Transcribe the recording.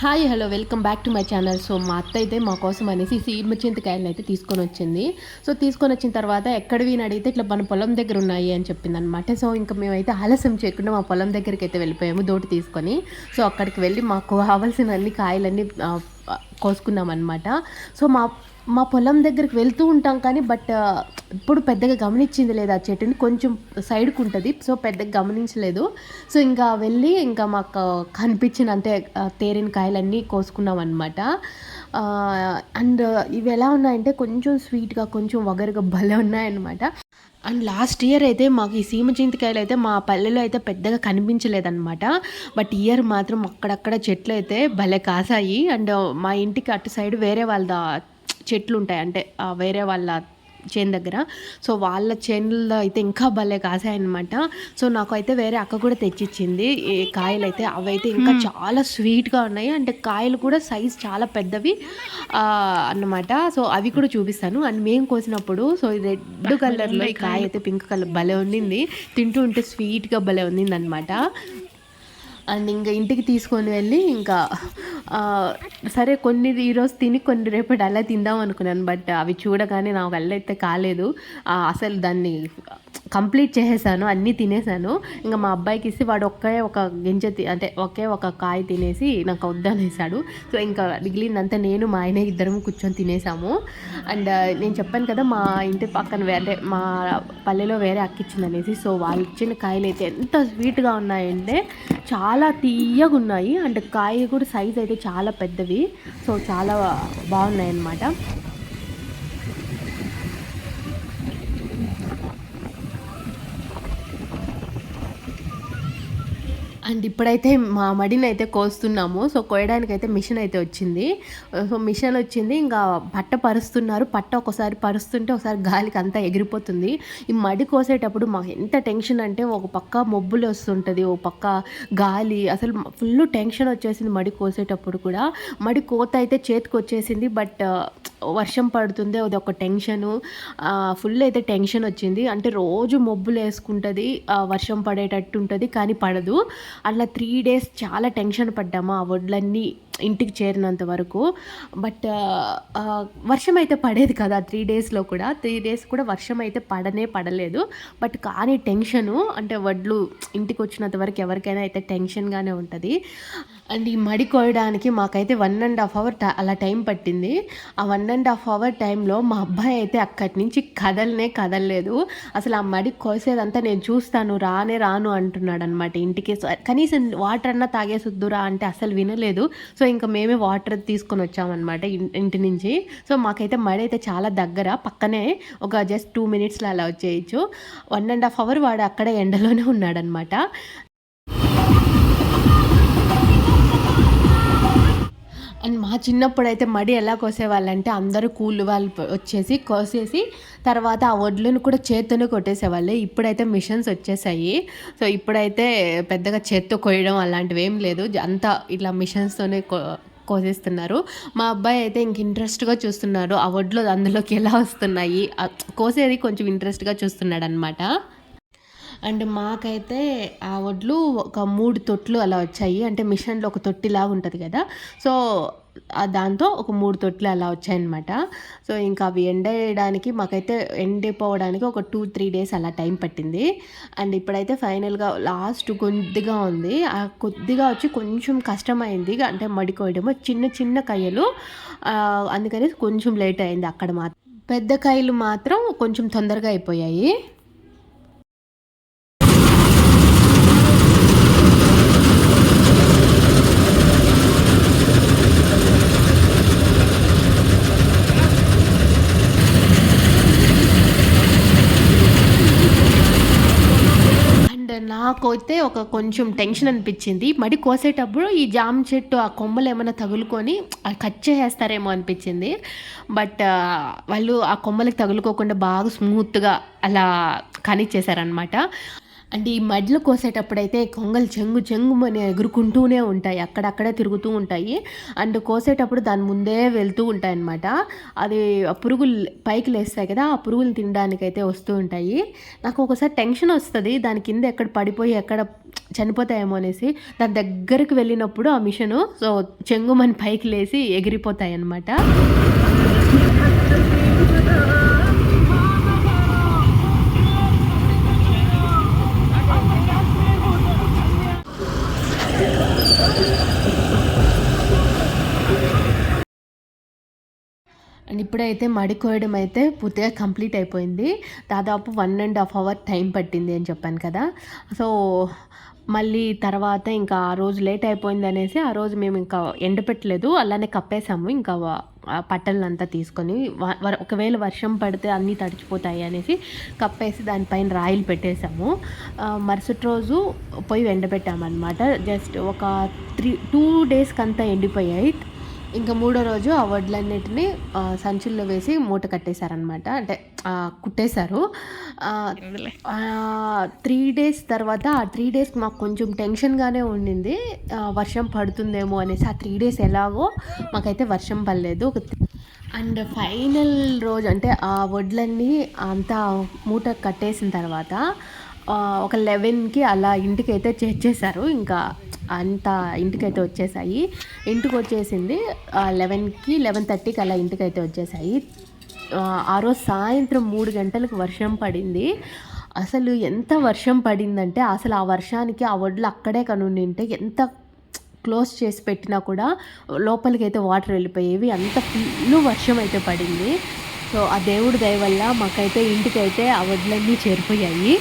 Hi hello welcome back to my channel so మా అత్త అయితే మా కోసం అనేసి సీమ చింతకాయలను అయితే తీసుకొని వచ్చింది. సో తీసుకొని వచ్చిన తర్వాత ఎక్కడివి అని అడిగితే ఇట్లా మన పొలం దగ్గర ఉన్నాయి అని చెప్పింది అనమాట సో ఇంకా మేమైతే ఆలస్యం చేయకుండా మా పొలం దగ్గరికి అయితే వెళ్ళిపోయాము దోటి తీసుకొని. సో అక్కడికి వెళ్ళి మాకు కావాల్సిన అన్ని కాయలన్నీ కోసుకున్నాం అనమాట సో మా మా పొలం దగ్గరికి వెళ్తూ ఉంటాం కానీ బట్ ఇప్పుడు పెద్దగా గమనించింది లేదు ఆ చెట్టుని. కొంచెం సైడ్కు ఉంటుంది సో పెద్దగా గమనించలేదు. సో ఇంకా వెళ్ళి ఇంకా మాకు కనిపించిన అంటే తేరిన కాయలన్నీ కోసుకున్నాం అనమాట అండ్ ఇవి ఎలా ఉన్నాయంటే కొంచెం స్వీట్గా కొంచెం వగరుగా భలే ఉన్నాయన్నమాట. అండ్ లాస్ట్ ఇయర్ అయితే మాకు ఈ సీమ చింతకాయలు అయితే మా పల్లెలో అయితే పెద్దగా కనిపించలేదన్నమాట. బట్ ఇయర్ మాత్రం అక్కడక్కడ చెట్లు అయితే భలే కాసాయి. అండ్ మా ఇంటికి అటు సైడ్ వేరే వాళ్ళ చెట్లు ఉంటాయి అంటే వేరే వాళ్ళ చేను దగ్గర. సో వాళ్ళ చేనుల్లో అయితే ఇంకా భలే కాసాయన్నమాట. సో నాకు అయితే వేరే అక్క కూడా తెచ్చిచ్చింది. ఈ కాయలు అయితే అవి అయితే ఇంకా చాలా స్వీట్గా ఉన్నాయి. అంటే కాయలు కూడా సైజ్ చాలా పెద్దవి అన్నమాట. సో అవి కూడా చూపిస్తాను. అండ్ మేము కోసినప్పుడు సో ఇది రెడ్ కలర్లో ఈ కాయ అయితే పింక్ కలర్ భలే ఉండింది. తింటూ ఉంటే స్వీట్గా భలే ఉండింది అనమాట అండ్ ఇంకా ఇంటికి తీసుకొని వెళ్ళి ఇంకా సరే కొన్ని ఈరోజు తిని కొన్ని రేపటి అలా తిందాం అనుకున్నాను బట్ అవి చూడగానే నా వల్ల అయితే కాలేదు అసలు దాన్ని కంప్లీట్ చేసేసాను అన్నీ తినేసాను. ఇంకా మా అబ్బాయికి ఇస్తే వాడు ఒకే ఒక గింజ తి- అంటే ఒకే ఒక కాయ తినేసి నాకు వద్దనేసాడు. సో ఇంకా మిగిలిందంతా నేను మా ఆయన ఇద్దరం కూర్చొని తినేసాము. అండ్ నేను చెప్పాను కదా మా ఇంటి పక్కన వేరే మా పల్లెలో వేరే అక్కిచ్చిందనేసి సో వాళ్ళు ఇచ్చిన కాయలు అయితే ఎంత స్వీట్గా ఉన్నాయంటే చాలా తీయగా ఉన్నాయి. అండ్ కాయ కూడా సైజ్ అయితే చాలా పెద్దవి. సో చాలా బాగున్నాయి అన్నమాట అండ్ ఇప్పుడైతే మా మడిని అయితే కోస్తున్నాము. సో కోయడానికి అయితే మిషన్ అయితే వచ్చింది సో మిషన్ వచ్చింది. ఇంకా పట్ట పరుస్తున్నారు. పట్ట ఒకసారి పరుస్తుంటే ఒకసారి గాలికి అంతా ఎగిరిపోతుంది. ఈ మడి కోసేటప్పుడు మాకు ఎంత టెన్షన్ అంటే ఒక పక్క మొబ్బులు వస్తుంటుంది ఒక పక్క గాలి. అసలు ఫుల్ టెన్షన్ వచ్చేసింది మడి కోసేటప్పుడు కూడా. మడి కోత అయితే చేతికి వచ్చేసింది. బట్ వర్షం పడుతుంది అది ఒక టెన్షను. ఫుల్ అయితే టెన్షన్ వచ్చింది. అంటే రోజు మబ్బులు వేసుకుంటుంది వర్షం పడేటట్టు ఉంటుంది కానీ పడదు. అట్లా త్రీ డేస్ చాలా టెన్షన్ పడ్డాము ఆ వడ్లన్నీ ఇంటికి చేరినంత వరకు. బట్ వర్షం అయితే పడేది కదా త్రీ డేస్లో కూడా. త్రీ డేస్ కూడా వర్షం అయితే పడనే పడలేదు. బట్ కానీ టెన్షను అంటే వడ్లు ఇంటికి వచ్చినంత వరకు ఎవరికైనా అయితే టెన్షన్గానే ఉంటుంది. అండ్ ఈ మడి కోయడానికి మాకైతే వన్ అండ్ హాఫ్ అవర్ అలా టైం పట్టింది. ఆ వన్ అండ్ హాఫ్ అవర్ టైంలో మా అబ్బాయి అయితే అక్కడి నుంచి కదలనే కదలలేదు. అసలు ఆ మడి కోసేదంతా నేను చూస్తాను రానే రాను అంటున్నాడు అనమాట ఇంటికి కనీసం వాటర్ అన్నా తాగేసొద్దురా అంటే అసలు వినలేదు. సో ఇంకా మేమే వాటర్ తీసుకొని వచ్చామన్నమాట ఇంటి నుంచి. సో మాకైతే మడి అయితే చాలా దగ్గర పక్కనే ఒక జస్ట్ టూ మినిట్స్లో అలా వచ్చేయచ్చు. వన్ అండ్ హాఫ్ అవర్ వాడు అక్కడే ఎండలోనే ఉన్నాడనమాట చిన్నప్పుడు అయితే మడి ఎలా కోసేవాళ్ళంటే అందరూ కూలి వాళ్ళు వచ్చేసి కోసేసి తర్వాత ఆ వడ్లను కూడా చేత్తోనే కొట్టేసేవాళ్ళు. ఇప్పుడైతే మిషన్స్ వచ్చేసాయి. సో ఇప్పుడైతే పెద్దగా చేత్తో కొయ్యడం అలాంటివి ఏం లేదు. అంతా ఇట్లా మిషన్స్తోనే కో కోసేస్తున్నారు. మా అబ్బాయి అయితే ఇంక ఇంట్రెస్ట్గా చూస్తున్నారు ఆ వడ్లు అందులోకి ఎలా వస్తున్నాయి? కోసేది కొంచెం ఇంట్రెస్ట్గా చూస్తున్నాడు అనమాట అండ్ మాకైతే ఆ వడ్లు ఒక మూడు తొట్లు అలా వచ్చాయి. అంటే మిషన్లో ఒక తొట్టిలాగా ఉంటుంది కదా. సో దాంతో ఒక మూడు తొట్లు అలా వచ్చాయన్నమాట. సో ఇంకా అవి ఎండేయడానికి మాకైతే ఎండిపోవడానికి ఒక టూ త్రీ డేస్ అలా టైం పట్టింది. అండ్ ఇప్పుడైతే ఫైనల్గా లాస్ట్ కొద్దిగా ఉంది. ఆ కొద్దిగా వచ్చి కొంచెం కష్టమైంది. అంటే మడికోయడము. చిన్న చిన్న కయ్యలు. అందుకని కొంచెం లేట్ అయింది అక్కడ మాత్రం. పెద్ద కాయలు మాత్రం కొంచెం తొందరగా అయిపోయాయి. అండ్ ఒక కొంచెం టెన్షన్ అనిపించింది. మడి కోసేటప్పుడు ఈ జామ చెట్టు ఆ కొమ్మలు ఏమైనా తగులుకొని కట్ చేసేస్తారేమో అనిపించింది. బట్ వాళ్ళు ఆ కొమ్మలకి తగులుకోకుండా బాగా స్మూత్గా అలా కనిచ్చేసారనమాట అంటే ఈ మడ్లు కోసేటప్పుడైతే కొంగలు చెంగు చెంగుమని ఎగురుకుంటూనే ఉంటాయి. అక్కడక్కడే తిరుగుతూ ఉంటాయి. అండ్ కోసేటప్పుడు దాని ముందే వెళ్తూ ఉంటాయి అన్నమాట అది ఆ పురుగులు పైకి లేస్తాయి కదా ఆ పురుగులు తినడానికైతే వస్తూ ఉంటాయి. నాకు ఒకసారి టెన్షన్ వస్తుంది దాని కింద ఎక్కడ పడిపోయి ఎక్కడ చనిపోతాయేమో అనేసి. దాని దగ్గరికి వెళ్ళినప్పుడు ఆ మిషను సో చెంగుమని పైకి లేసి ఎగిరిపోతాయి అన్నమాట అండ్ ఇప్పుడైతే మడి కోయడం అయితే పూర్తిగా కంప్లీట్ అయిపోయింది. దాదాపు one and half hour time పట్టింది అని చెప్పాను కదా. సో మళ్ళీ తర్వాత ఇంకా ఆ రోజు లేట్ అయిపోయింది అనేసి ఆ రోజు మేము ఇంకా ఎండపెట్టలేదు అలానే కప్పేసాము ఇంకా పట్టలంతా తీసుకొని ఒకవేళ వర్షం పడితే అన్నీ తడిచిపోతాయి అనేసి కప్పేసి దానిపైన రాయిలు పెట్టేసాము మరుసటి రోజు పోయి ఎండబెట్టామన్నమాట జస్ట్ ఒక త్రీ టూ డేస్కి అంతా ఎండిపోయాయి. ఇంకా మూడో రోజు ఆ వడ్లన్నిటిని సంచుల్లో వేసి మూట కట్టేశారనమాట అంటే కుట్టేశారు. త్రీ డేస్ తర్వాత ఆ త్రీ డేస్ మాకు కొంచెం టెన్షన్గానే ఉండింది. వర్షం పడుతుందేమో అనేసి ఆ త్రీ డేస్ ఎలాగో మాకైతే వర్షం పడలేదు. ఒక అండ్ ఫైనల్ రోజు అంటే ఆ వడ్లన్నీ అంతా మూట కట్టేసిన తర్వాత ఒక లెవెన్కి అలా ఇంటికైతే చేర్చేశారు. ఇంకా అంతా ఇంటికైతే వచ్చేసాయి. ఇంటికి వచ్చేసింది లెవెన్కి లెవెన్ థర్టీకి అలా ఇంటికైతే వచ్చేసాయి. ఆ, రోజు సాయంత్రం మూడు గంటలకు వర్షం పడింది. అసలు ఎంత వర్షం పడిందంటే అసలు ఆ వర్షానికి ఆ వడ్లు అక్కడే కనుండింటే ఎంత క్లోజ్ చేసి పెట్టినా కూడా లోపలికి అయితే వాటర్ వెళ్ళిపోయేవి. అంత ఫుల్ వర్షం అయితే పడింది. సో ఆ దేవుడి దయ వల్ల మాకైతే ఇంటికైతే ఆ వడ్లన్నీ చేరిపోయాయి.